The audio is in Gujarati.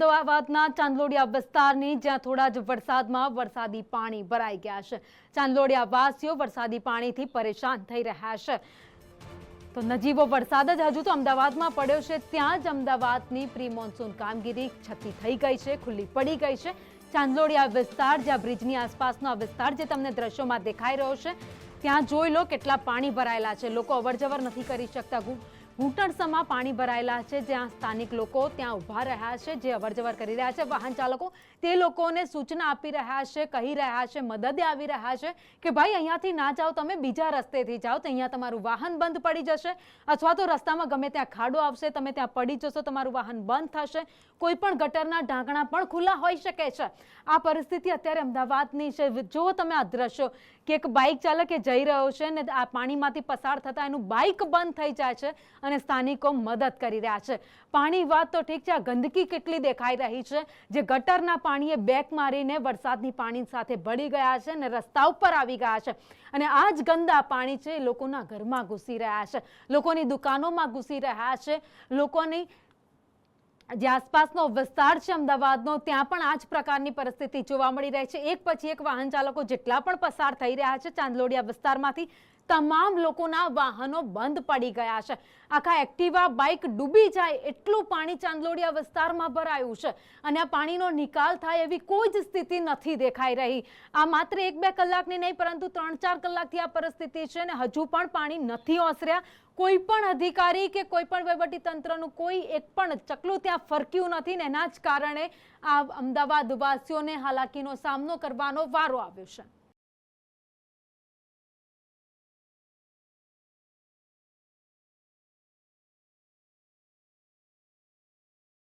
અમદાવાદના ચાંદલોડિયા વિસ્તારની, જ્યાં થોડા જ વરસાદમાં વરસાદી પાણી ભરાઈ ગયા છે. ચાંદલોડિયા વાસીઓ વરસાદી પાણીથી પરેશાન થઈ રહ્યા છે. તો નજીવો વરસાદ જ હજુ તો અમદાવાદમાં પડ્યો છે. ત્યાં જ અમદાવાદની પ્રી મોન્સૂન કામગીરી છતી થઈ ગઈ છે, ખુલ્લી પડી ગઈ છે. ચાંદલોડિયા વિસ્તાર, જ્યાં બ્રિજની આસપાસનો આ વિસ્તાર જે તમને દ્રશ્યોમાં દેખાઈ રહ્યો છે, ત્યાં જોઈ લો કેટલા પાણી ભરાયેલા છે. લોકો અવરજવર નથી કરી શકતા. ઘૂંટણસમાં પાણી ભરાયેલા છે. જ્યાં સ્થાનિક લોકો ત્યાં ઊભા રહ્યા છે, જે અવરજવર કરી રહ્યા છે. વાહન ચાલકો તે લોકોને સૂચના આપી રહ્યા છે, કહી રહ્યા છે, મદદે આવી રહ્યા છે કે ભાઈ અહીંયાથી ના જાઓ, તમે બીજા રસ્તેથી જાઓ. તો અહીંયા તમારું વાહન બંધ પડી જશે અથવા તો રસ્તામાં ગમે ત્યાં ખાડો આવશે, તમે ત્યાં પડી જશો, તમારું વાહન બંધ થશે. કોઈ પણ ગટરના ઢાંકણા પણ ખુલ્લા હોઈ શકે છે. આ પરિસ્થિતિ અત્યારે અમદાવાદની છે. જો તમે આ દ્રશ્યો કે એક બાઇક ચાલકે જઈ રહ્યો છે ને આ પાણીમાંથી પસાર થતાં એનું બાઇક બંધ થઈ જાય છે અને સ્થાનિકો મદદ કરી રહ્યા છે. પાણી વાત તો ઠીક છે, આ ગંદકી કેટલી દેખાઈ રહી છે, જે ગટરના પાણીએ બેક મારીને વરસાદની પાણી સાથે ભળી ગયા છે અને રસ્તા ઉપર આવી ગયા છે. અને આ જ ગંદા પાણી છે લોકોના ઘરમાં ઘૂસી રહ્યા છે. લોકોની દુકાનોમાં ઘૂસી રહ્યા છે. લોકોની જે આસપાસનો વિસ્તાર છે અમદાવાદનો, ત્યાં પણ આ જ પ્રકારની પરિસ્થિતિ જોવા મળી રહી છે. એક પછી એક વાહન ચાલકો જેટલા પણ પસાર થઈ રહ્યા છે, ચાંદલોડિયા વિસ્તારમાંથી તમામ લોકોના વાહનો બંધ પડી ગયા છે. આખા એક્ટિવા બાઇક ડૂબી જાય એટલું પાણી ચાંદલોડિયા વિસ્તારમાં ભરાયું છે. અને આ પાણીનો નિકાલ થાય એવી કોઈ જ સ્થિતિ નથી દેખાઈ રહી. આ માત્ર એક બે કલાકની નહીં, પરંતુ ત્રણ ચાર કલાકથી આ પરિસ્થિતિ છે અને હજુ પણ પાણી નથી ઓસર્યા. કોઈ પણ અધિકારી કે કોઈ પણ વહીવટી તંત્રનું કોઈ એક પણ ચકલું ત્યાં ફરક્યું નથી ને એના જ કારણે આ અમદાવાદ વાસીઓને હાલાકીનો સામનો કરવાનો વારો આવ્યો છે.